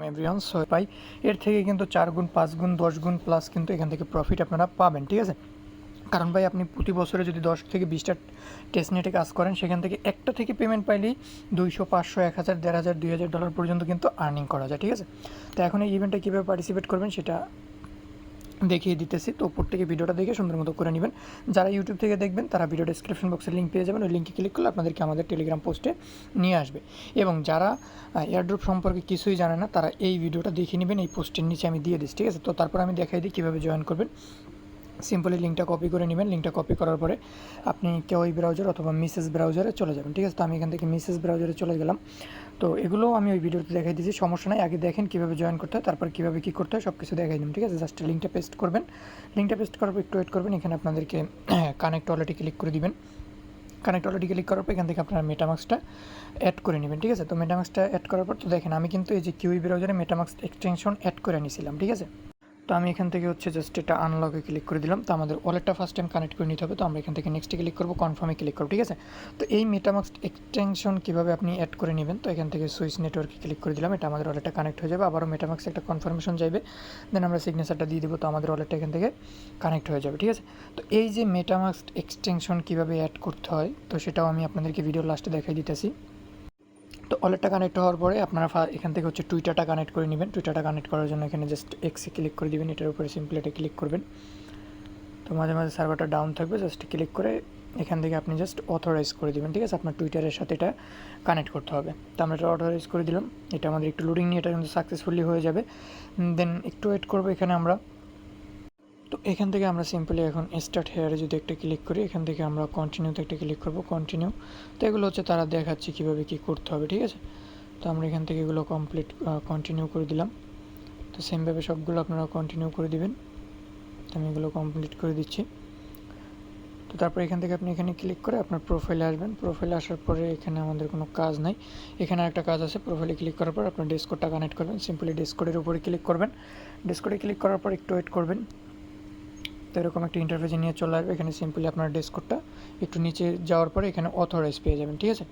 Everyone so পাই এর থেকে কিন্তু চার গুণ, পাঁচ গুণ, দশ গুণ প্লাস কিন্তু এখান থেকে প্রফিট আপনারা পাবেন, ঠিক আছে? কারণ ভাই, আপনি প্রতি বছরে যদি দশ থেকে বিশটা টেস্ট নেটে কাজ করেন, সেখান থেকে একটা থেকে পেমেন্ট পাইলেই দুইশো, পাঁচশো, এক হাজার, দেড় হাজার, দুই হাজার ডলার পর্যন্ত কিন্তু আর্নিং করা যায়, ঠিক আছে? তো এখন এই ইভেন্টে কীভাবে পার্টিসিপেট করবেন, সেটা দেখিয়ে দিতেছি। তো উপর থেকে ভিডিওটা দেখে সুন্দর মতো করে নেবেন। যারা ইউটিউব থেকে দেখবেন, তারা ভিডিও ডিসক্রিপশন বক্সে লিঙ্ক পেয়ে যাবেন। ওই লিঙ্কে ক্লিক করলে আপনাদেরকে আমাদের টেলিগ্রাম পোস্টে নিয়ে আসবে। এবং যারা এয়ারড্রপ সম্পর্কে কিছুই জানে না, তারা এই ভিডিওটা দেখে নেবেন। এই পোস্টের নিচে আমি দিয়ে দিচ্ছি, ঠিক আছে? তো তারপর আমি দেখাই দিই কীভাবে জয়েন করবেন। সিম্পলি লিঙ্কটা কপি করে নেবেন। লিঙ্কটা কপি করার পরে আপনি কেউ ওই ব্রাউজার অথবা মিসেস ব্রাউজারে চলে যাবেন। ঠিক আছে, তো আমি এখান থেকে মিসেস ব্রাউজারে চলে গেলাম। তো এগুলো আমি ওই ভিডিওতে দেখাই দিয়েছি, সমস্যা নাই। আগে দেখেন কীভাবে জয়েন করতে হয়, তারপর কীভাবে কী করতে হয় সব কিছু দেখাই দিন ঠিক আছে জাস্ট লিঙ্কটা পেস্ট করবেন। লিঙ্কটা পেস্ট করার পর একটু ওয়েট করবেন। এখানে আপনাদেরকে কানেক্ট অলরেডি ক্লিক করে দিবেন। কানেক্ট অলরেডি ক্লিক করার পর এখান থেকে আপনারা মেটামাক্সটা অ্যাড করে নেবেন। ঠিক আছে, তো মেটামাক্সটা অ্যাড করার পর তো দেখেন, আমি কিন্তু এই যে কিউই ব্রাউজারে মেটামাক্স এক্সটেনশন অ্যাড করে নিয়েছিলাম ঠিক আছে তো আমি এখান থেকে হচ্ছে জাস্ট এটা আনলকে ক্লিক করে দিলাম। তো আমাদের ওয়ালেটটা ফার্স্ট টাইম কানেক্ট করে নিতে হবে। তো আমরা এখান থেকে নেক্সটে ক্লিক করব কনফার্মে ক্লিক করব, ঠিক আছে? তো এই মেটামাক্স এক্সটেনশন কীভাবে আপনি অ্যাড করে নেবেন? তো এখান থেকে সুইচ নেটওয়ার্কে ক্লিক করে দিলাম। এটা আমাদের ওয়ালেটটা কানেক্ট হয়ে যাবে। আবারও মেটামাক্স একটা কনফার্মেশন যাবে দেন আমরা সিগনেচারটা দিয়ে দেবো। তো আমাদের ওয়ালেটটা এখান থেকে কানেক্ট হয়ে যাবে, ঠিক আছে? তো এই যে মেটামাক্স এক্সটেনশন কীভাবে অ্যাড করতে হয়, তো সেটাও আমি আপনাদেরকে ভিডিও লাস্টে দেখাই দিতেছি। ওয়ালেটটা কানেক্ট হওয়ার পরে আপনারা এখান থেকে হচ্ছে টুইটারটা কানেক্ট করে নেবেন। টুইটারটা কানেক্ট করার জন্য এখানে জাস্ট এক্সে ক্লিক করে দিবেন। এটার উপরে সিম্পলি এটা ক্লিক করবেন। তো মাঝে মাঝে সার্ভারটা ডাউন থাকবে। জাস্ট ক্লিক করে এখান থেকে আপনি জাস্ট অথরাইজ করে দেবেন। ঠিক আছে? আপনার টুইটারের সাথে এটা কানেক্ট করতে হবে। তো আমরা এটা অথরাইজ করে দিলাম। এটা আমাদের একটু লোডিং নিয়ে এটা কিন্তু সাকসেসফুলি হয়ে যাবে। দেন একটু ওয়েট করব এখানে আমরা। এখান থেকে আমরা সিম্পলি এখন স্টার্ট হেয়ারে যদি একটা ক্লিক করি, এখান থেকে আমরা কন্টিনিউতে একটা ক্লিক করব কন্টিনিউ তো এগুলো হচ্ছে তারা দেখাচ্ছে কীভাবে কী করতে হবে, ঠিক আছে? তো আমরা এখান থেকে এগুলো কমপ্লিট কন্টিনিউ করে দিলাম। তো সেমভাবে সবগুলো আপনারা কন্টিনিউ করে দিবেন। তো আমি এগুলো কমপ্লিট করে দিচ্ছি। তো তারপর এখান থেকে আপনি এখানে ক্লিক করে আপনার প্রোফাইলে আসবেন। প্রোফাইলে আসার পরে এখানে আমাদের কোনো কাজ নাই। এখানে একটা কাজ আছে প্রোফাইলে ক্লিক করার পর আপনার ডেস্কোডটা কানেক্ট করবেন। সিম্পলি ডেস্কোডের উপরে ক্লিক করবেন। ডেস্কোডে ক্লিক করার পর একটু ওয়েট করবেন। তো এরকম একটা ইন্টারফেসে নিয়ে চলে আসবে, এখানে সিম্পলি আপনার ডেস্কোডটা একটু নিচে যাওয়ার পরে এখানে অথরাইজ পেয়ে যাবেন, ঠিক আছে?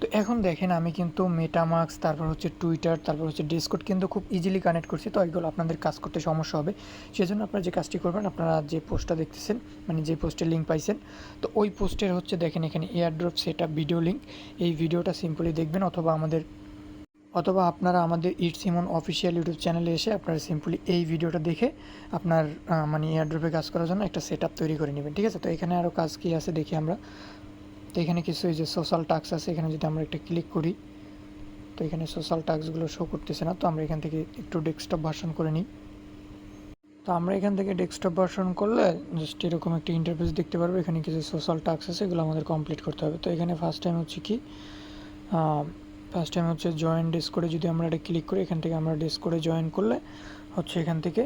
তো এখন দেখেন আমি কিন্তু মেটামার্কস তারপর হচ্ছে টুইটার তারপর হচ্ছে ডেস্কোড কিন্তু খুব ইজিলি কানেক্ট করছি, তো এগুলো আপনাদের কাজ করতে সমস্যা হবে। সেজন্য আপনারা যে কাজটি করবেন, আপনারা যে পোস্টটা দেখতেছেন মানে যে পোস্টের লিঙ্ক পাইছেন, তো ওই পোস্টের হচ্ছে দেখেন এখানে এয়ারড্রপ সেট ভিডিও লিঙ্ক এই ভিডিওটা সিম্পলি দেখবেন অথবা আমাদের অথবা আপনারা আমাদের ইট সিমন অফিসিয়াল ইউটিউব চ্যানেলে এসে আপনারা সিম্পলি এই ভিডিওটা দেখে আপনার মানে এয়ারড্রপে কাজ করার জন্য একটা সেট তৈরি করে নেবেন, ঠিক আছে? তো এখানে আরও কাজ কী আছে দেখি আমরা। তো এখানে কিছু এই যে সোশ্যাল টাস্ক আছে, এখানে যদি আমরা একটা ক্লিক করি, তো এখানে সোশ্যাল টাস্কগুলো শো করতেছে না, তো আমরা এখান থেকে একটু ডেস্কটপ ভার্সন করে নিই। তো আমরা এখান থেকে ডেস্কটপ ভার্সন করলে জাস্ট এরকম একটা ইন্টারফেস দেখতে পারব, এখানে কিছু সোশ্যাল টাস্ক আছে, এগুলো আমাদের কমপ্লিট করতে হবে। তো এখানে ফার্স্ট টাইম হচ্ছে কি ফার্স্ট টাইম হচ্ছে জয়েন করে যদি আমরা এটা ক্লিক করি, এখান থেকে আমরা করে জয়েন করলে হচ্ছে এখান থেকে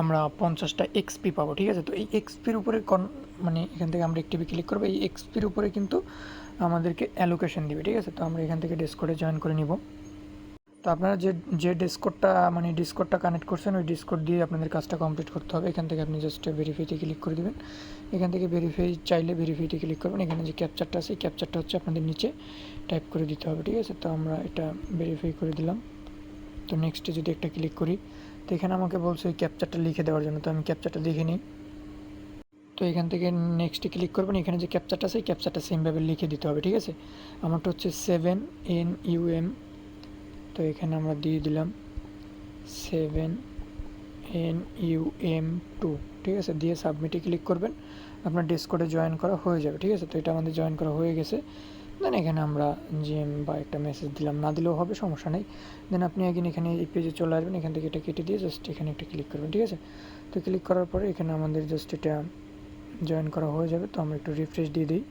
আমরা পঞ্চাশটা এক্সপি পাবো, ঠিক আছে? তো এই এক্সপির উপরে কন মানে এখান থেকে আমরা একটিভি ক্লিক করব, এই এক্সপির উপরে কিন্তু আমাদেরকে অ্যালোকেশন দিবে, ঠিক আছে? তো আমরা এখান থেকে করে জয়েন করে নিব। তো আপনারা যে যে ডিসকোডটা মানে ডিসকোডটা কানেক্ট করছেন, ওই ডিসকোড দিয়ে আপনাদের কাজটা কমপ্লিট করতে হবে। এখান থেকে আপনি জাস্ট ভেরিফাইতে ক্লিক করে দেবেন। এখান থেকে ভেরিফাই চাইলে ভেরিফাইতে ক্লিক করবেন। এখানে যে ক্যাপচারটা আছে ক্যাপচারটা হচ্ছে আপনাদের নিচে টাইপ করে দিতে হবে, ঠিক আছে? তো আমরা এটা ভেরিফাই করে দিলাম। তো নেক্সটে যদি একটা ক্লিক করি, তো এখানে আমাকে বলছে ক্যাপচারটা লিখে দেওয়ার জন্য। তো আমি ক্যাপচারটা লিখে নিই। তো এখান থেকে নেক্সটে ক্লিক করবেন। এখানে যে ক্যাপচারটা আছে ক্যাপচারটা সেমভাবে লিখে দিতে হবে, ঠিক আছে? আমারটা হচ্ছে সেভেন এন ইউএম তো এখানে আমরা দিয়ে দিলাম seven N U M two ঠিক আছে? দিয়ে সাবমিটে ক্লিক করবেন। আপনার ডেস্কোডে জয়েন করা হয়ে যাবে, ঠিক আছে? তো এটা আমাদের জয়েন করা হয়ে গেছে। দেন এখানে আমরা জিএম বা একটা মেসেজ দিলাম। না দিলেও হবে, সমস্যা নেই। দেন আপনি একদিন এখানে এই পেজে চলে আসবেন, এখান থেকে এটা কেটে দিয়ে জাস্ট এখানে একটা ক্লিক করবেন, ঠিক আছে? তো ক্লিক করার পরে এখানে আমাদের জাস্ট এটা জয়েন করা হয়ে যাবে। তো আমরা একটু রিফ্রেশ দিয়ে দিই।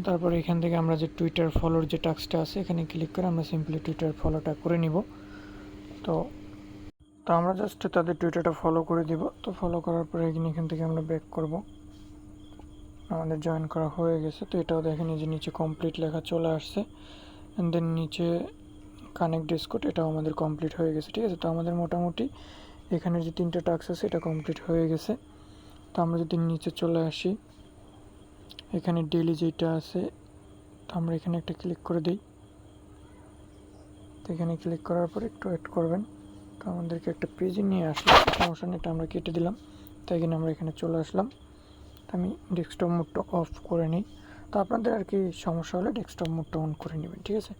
তারপর এখান থেকে আমরা যে টুইটার ফলোর যে টাস্কটা আছে, এখানে ক্লিক করে আমরা সিম্পলি টুইটার ফলোটা করে নিব। তো তো আমরা জাস্ট তাদের টুইটারটা ফলো করে দিব। তো ফলো করার পরে এখানে এখান থেকে আমরা ব্যাক করব। আমাদের জয়েন করা হয়ে গেছে। তো এটাও দেখেন যে নিচে কমপ্লিট লেখা চলে আসছে। অ্যান্ড দেন নিচে কানেক্ট ডিসকোড এটাও আমাদের কমপ্লিট হয়ে গেছে। ঠিক আছে? তো আমাদের মোটামুটি এখানে যে তিনটা টাস্ক আছে, এটা কমপ্লিট হয়ে গেছে। তো আমরা যদি নিচে চলে আসি এখানে ডেলি যেটা আছে, তো আমরা এখানে একটা ক্লিক করে দিই। তো এখানে ক্লিক করার পর একটু অ্যাড করবেন। তো আমাদেরকে একটা পেজে নিয়ে আসলো, সমস্যা নেই আমরা কেটে দিলাম। তাই কিনা আমরা এখানে চলে আসলাম। আমি ডেস্কটপ মোডটা অফ করে নিই। তো আপনাদের আর কি সমস্যা হলে ডেস্কটপ মোডটা অন করে নেবেন, ঠিক আছে?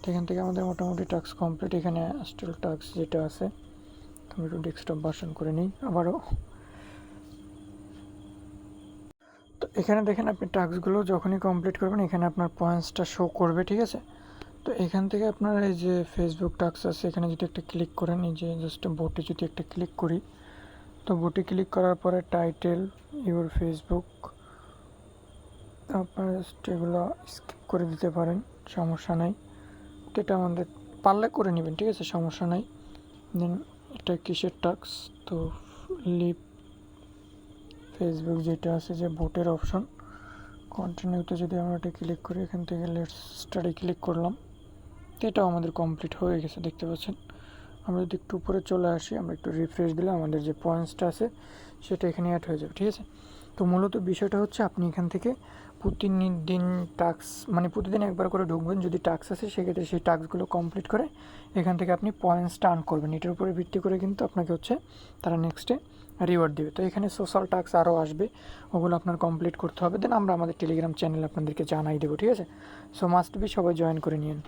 তো এখান থেকে আমাদের মোটামুটি টাস্ক কমপ্লিট এখানে স্টিল টাস্ক যেটা আছে আমি একটু ডেস্কটপ বাসন করে নিই। আবারও তো এখানে দেখেন আপনি টাস্কগুলো যখনই কমপ্লিট করবেন, এখানে আপনার পয়েন্টসটা শো করবে, ঠিক আছে? তো এখান থেকে আপনার এই যে ফেসবুক টাস্ক আছে, এখানে যদি একটা ক্লিক করেন, এই যে জাস্ট বোটে যদি একটা ক্লিক করি, তো বোটে ক্লিক করার পরে টাইটেল ইউর ফেসবুক আপনার জাস্ট এগুলো স্কিপ করে দিতে পারেন, সমস্যা নাই। তো এটা আমাদের পারলে করে নেবেন, ঠিক আছে? সমস্যা নাই। দেন এটা কিসের টাস্ক তো লিভ ফেসবুক যেটা আছে যে ভোটের অপশন কন্টিনিউতে যদি আমরা এটা ক্লিক করি, এখান থেকে লেটস স্টাডি ক্লিক করলাম। এটাও আমাদের কমপ্লিট হয়ে গেছে, দেখতে পাচ্ছেন? আমরা যদি একটু উপরে চলে আসি, আমরা একটু রিফ্রেশ দিলে আমাদের যে পয়েন্টসটা আছে, সেটা এখানে অ্যাড হয়ে যাবে, ঠিক আছে? তো মূলত বিষয়টা হচ্ছে আপনি এখান থেকে প্রতিদিন টাস্ক মানে প্রতিদিন একবার করে ঢুকবেন, যদি টাস্ক আছে সেক্ষেত্রে সেই টাস্কগুলো কমপ্লিট করে এখান থেকে আপনি পয়েন্টসটা আর্ন করবেন। এটার উপরে ভিত্তি করে কিন্তু আপনাকে হচ্ছে তারা নেক্সটে রিওয়ার্ড দেবে। তো এখানে সোশ্যাল টাস্ক আরও আসবে, ওগুলো আপনার কমপ্লিট করতে হবে। দেন আমরা আমাদের টেলিগ্রাম চ্যানেল আপনাদেরকে জানাই দেবো, ঠিক আছে? সো মাস্ট বি সবাই জয়েন করে নিন